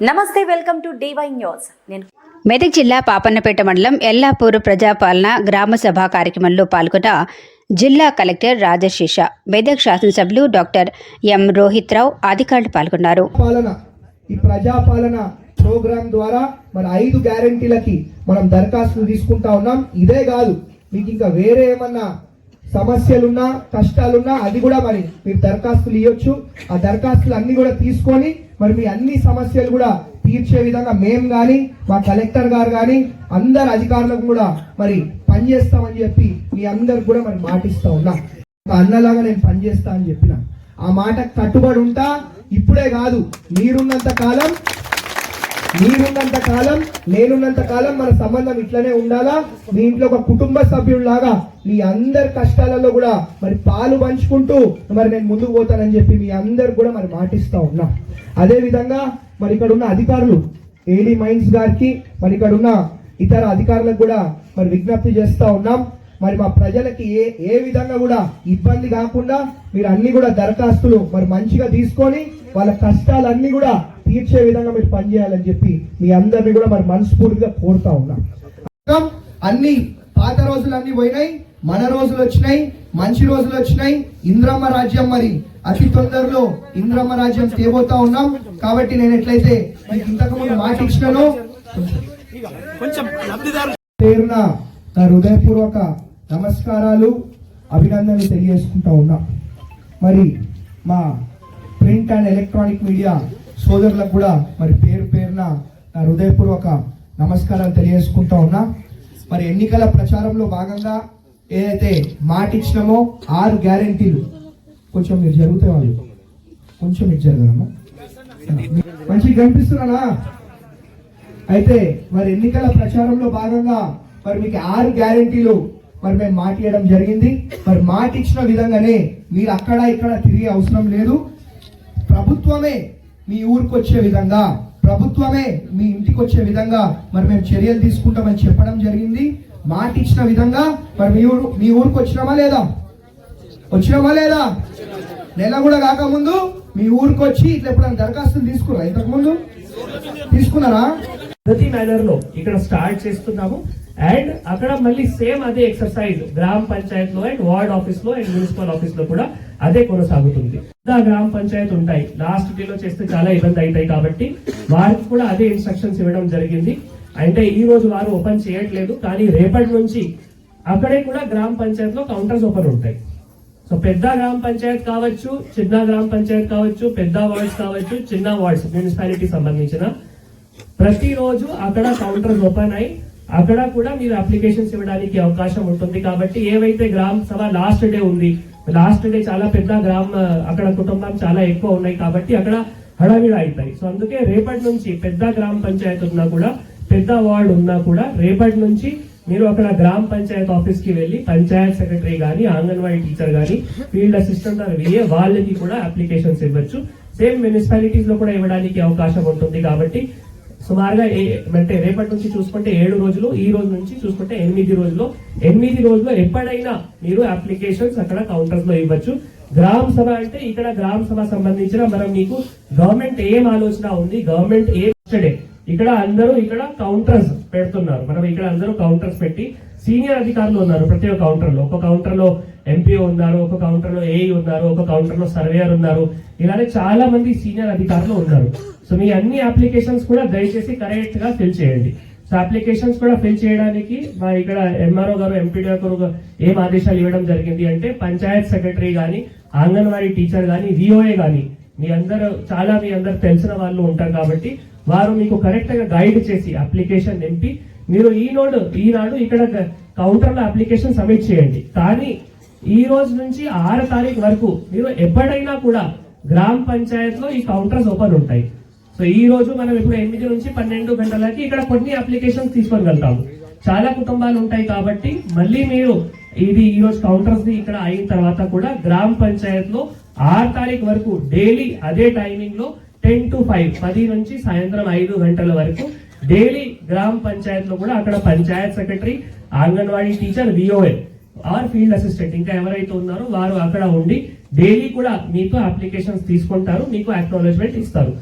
నమస్తే welcome to DY news. నేను మెదక్ జిల్లా పాపన్నపేట మండలం ఎల్లాపూర్ ప్రజాపాలన గ్రామ సభ కార్యక్రమంలో పాల్గొన్న జిల్లా కలెక్టర్ రాజశేష మెదక్ శాసనసభ్యులు డాక్టర్ ఎం రోహిత్ రావు అధికారులు పాల్గొన్నారు. ఈ ప్రజాపాలన ప్రోగ్రాం ద్వారా మన ఐదు గ్యారంటీలకి మనం దరఖాస్తులు తీసుకుంటా ఉన్నాం. ఇదే కాదు మీకు ఇంకా వేరే ఏమన్నా సమస్యలున్నా కష్టాలున్నా అది కూడా మరి మీరు దరఖాస్తులు ఇవ్వచ్చు ఆ దరఖాస్తులు అన్ని కూడా తీసుకొని మరి మీ అన్ని సమస్యలు కూడా తీర్చే విధంగా మేము కానీ మా కలెక్టర్ గారు కానీ అందరు అధికారులకు కూడా మరి పనిచేస్తామని చెప్పి మీ అందరికి కూడా మరి మాటిస్తా ఉన్నా. అన్నలాగా నేను పనిచేస్తా అని చెప్పిన. ఆ మాట కట్టుబడి ఉంటా. ఇప్పుడే కాదు మీరున్నంత కాలం మీరున్నంత కాలం నేనున్నంత కాలం మన సంబంధం ఇట్లనే ఉండాలా? మీ ఇంట్లో ఒక కుటుంబ సభ్యుల్లాగా మీ అందరి కష్టాలలో కూడా మరి పాలు పంచుకుంటూ మరి నేను ముందుకు పోతానని చెప్పి మీ అందరు కూడా మరి మాటిస్తూ ఉన్నా. అదే విధంగా మరి ఇక్కడ ఉన్న అధికారులు ఏడీ మైన్స్ గారికి మరి ఇక్కడ ఉన్న ఇతర అధికారులకు కూడా మరి విజ్ఞప్తి చేస్తూ ఉన్నాం. మరి మా ప్రజలకి ఏ ఏ విధంగా కూడా ఇబ్బంది కాకుండా మీరు అన్ని కూడా దరఖాస్తులు మరి మంచిగా తీసుకొని వాళ్ళ కష్టాలన్నీ కూడా తీర్చే విధంగా మీరు పనిచేయాలని చెప్పి మీ అందరినీ కూడా మరి మనస్ఫూర్తిగా కోరుతా ఉన్నా. అన్ని పాత రోజులు అన్ని పోయినాయి మన రోజులు వచ్చినాయి మంచి రోజులు వచ్చినాయి. ఇంద్రమ్మ రాజ్యం మరి అతి తొందరలో ఇంద్రమ్మ రాజ్యం తేబోతా ఉన్నాం. కాబట్టి నేను ఎట్లయితే మీకు ఇంతకు ముందు మాట ఇచ్చినానో పేరున నా హృదయపూర్వక నమస్కారాలు అభినందనలు తెలియజేసుకుంటా ఉన్నా. మరి మా ప్రింట్ అండ్ ఎలక్ట్రానిక్ మీడియా సోదరులకు కూడా మరి పేరు పేరున నా హృదయపూర్వక నమస్కారాలు తెలియజేసుకుంటా ఉన్నా. మరి ఎన్నికల ప్రచారంలో భాగంగా ఏదైతే మాట ఇచ్చినామో ఆరు గ్యారెంటీలు. కొంచెం మీరు జరుగుతాయి వాళ్ళు. కొంచెం మీరు జరగదమ్మా. మంచిగా కనిపిస్తున్నానా? అయితే మరి ఎన్నికల ప్రచారంలో భాగంగా మరి మీకు ఆరు గ్యారంటీలు మరి మేము మాట ఇవ్వడం జరిగింది. మరి మాట ఇచ్చిన విధంగానే మీరు అక్కడ ఇక్కడ తిరిగే అవసరం లేదు. ప్రభుత్వమే మీ ఊరికి వచ్చే విధంగా ప్రభుత్వమే మీ ఇంటికి వచ్చే విధంగా మరి మేము చర్యలు తీసుకుంటామని చెప్పడం జరిగింది. మాట ఇచ్చిన విధంగా మరి మీ ఊరు మీ ఊరికి వచ్చినామా లేదా? వచ్చినామా లేదా? నెల కూడా కాకముందు మీ ఊరికి వచ్చి ఇట్లా ఎప్పుడైనా దరఖాస్తులు తీసుకున్నారా? ఇంతకుముందు? తీసుకున్నారా? పద్ధతి మేనర్లో ఇక్కడ స్టార్ట్ చేస్తున్నాము. అండ్ అక్కడ మళ్ళీ సేమ్ అదే ఎక్సర్సైజ్ గ్రామ పంచాయత్లో అండ్ వార్డ్ ఆఫీస్లో అండ్ మున్సిపల్ ఆఫీస్లో కూడా అదే కొనసాగుతుంది. గ్రామ పంచాయత్ ఉంటాయి. లాస్ట్ డే లో చేస్తే చాలా ఇబ్బంది అవుతాయి కాబట్టి వారికి కూడా అదే ఇన్స్ట్రక్షన్స్ ఇవ్వడం జరిగింది. అంటే ఈ రోజు వారు ఓపెన్ చేయట్లేదు కానీ రేపటి నుంచి అక్కడే కూడా గ్రామ పంచాయత్లో కౌంటర్స్ ఓపెన్ ఉంటాయి. సో పెద్ద గ్రామ పంచాయత్ కావచ్చు చిన్న గ్రామ పంచాయత్ కావచ్చు పెద్ద వార్డ్స్ కావచ్చు చిన్న వార్డ్స్ మున్సిపాలిటీ సంబంధించిన ప్రతిరోజు అక్కడ కౌంటర్స్ ఓపెన్ అయి అక్కడ కూడా మీరు అప్లికేషన్స్ ఇవ్వడానికి అవకాశం ఉంటుంది. కాబట్టి ఏవైతే గ్రామ సభ లాస్ట్ డే ఉంది లాస్ట్ డే చాలా పెద్ద గ్రామ అక్కడ కుటుంబం చాలా ఎక్కువ ఉన్నాయి కాబట్టి అక్కడ హడావిడి అవుతాయి సో అందుకే రేపటి నుంచి పెద్ద గ్రామ పంచాయత్ ఉన్నా కూడా పెద్ద వార్డు ఉన్నా కూడా రేపటి నుంచి మీరు అక్కడ గ్రామ పంచాయత్ ఆఫీస్కి వెళ్ళి పంచాయత్ సెక్రటరీ గానీ అంగన్వాడీ టీచర్ గానీ ఫీల్డ్ అసిస్టెంట్ వెళ్ళి వాళ్ళకి కూడా అప్లికేషన్స్ ఇవ్వచ్చు. సేమ్ మున్సిపాలిటీస్లో కూడా ఇవ్వడానికి అవకాశం ఉంటుంది కాబట్టి సుమారుగా అంటే రేపటి నుంచి చూసుకుంటే ఏడు రోజులు ఈ రోజు నుంచి చూసుకుంటే ఎనిమిది రోజులు. ఎనిమిది రోజులు ఎప్పుడైనా మీరు అప్లికేషన్స్ అక్కడ కౌంటర్స్లో ఇవ్వచ్చు. గ్రామ సభ అంటే ఇక్కడ గ్రామ సభ సంబంధించిన మనం మీకు గవర్నమెంట్ ఏం ఆలోచన ఉంది గవర్నమెంట్ ఏం ఇక్కడ అందరూ ఇక్కడ కౌంటర్స్ పెడుతున్నారు. మనం ఇక్కడ అందరూ కౌంటర్స్ పెట్టి సీనియర్ అధికారులు ఉన్నారు ప్రతి ఒక్క కౌంటర్లో. ఒక కౌంటర్లో ఎంపీ ఉన్నారు ఒక కౌంటర్లో ఏఈ ఉన్నారు ఒక కౌంటర్లో సర్వేయర్ ఉన్నారు. ఇలానే చాలా మంది సీనియర్ అధికారులు ఉన్నారు. సో మీ అన్ని అప్లికేషన్స్ కూడా దయచేసి కరెక్ట్గా ఫిల్ చేయండి. సో అప్లికేషన్స్ కూడా ఫిల్ చేయడానికి మా ఇక్కడ ఎంఆర్ఓ గారు ఎంపీడీ గారు ఏం ఆదేశాలు ఇవ్వడం జరిగింది అంటే పంచాయత్ సెక్రటరీ కానీ అంగన్వాడీ టీచర్ కానీ విఓఏ కానీ మీ అందరూ చాలా మీ అందరు తెలిసిన వాళ్ళు ఉంటారు కాబట్టి వారు మీకు కరెక్ట్గా గైడ్ చేసి అప్లికేషన్ నింపి మీరు ఈనాడు ఈనాడు ఇక్కడ కౌంటర్లో అప్లికేషన్ సబ్మిట్ చేయండి. కానీ ఈ రోజు నుంచి ఆరు తారీఖు వరకు మీరు ఎప్పుడైనా కూడా గ్రామ పంచాయత్లో ఈ కౌంటర్స్ ఓపెన్ ఉంటాయి. సో ఈ రోజు మనం ఇప్పుడు ఎనిమిది నుంచి పన్నెండు గంటలకి ఇక్కడ కొన్ని అప్లికేషన్స్ తీసుకొని వెళ్తాము చాలా కుటుంబాలు ఉంటాయి కాబట్టి మళ్ళీ మీరు ఇది ఈ రోజు కౌంటర్స్ ఇక్కడ అయిన తర్వాత కూడా గ్రామ పంచాయత్లో ఆరు తారీఖు వరకు డైలీ అదే టైమింగ్లో టెన్ టు ఫైవ్ పది నుంచి సాయంత్రం ఐదు గంటల వరకు డైలీ గ్రామ పంచాయత్లో కూడా అక్కడ panchayat secretary anganwadi teacher VOL or field assistant. ఇంకా ఎవరైతే ఉన్నారో వారు అక్కడ ఉండి డైలీ కూడా మీతో అప్లికేషన్స్ తీసుకుంటారు మీకు అక్నాలెడ్జ్మెంట్ ఇస్తారు.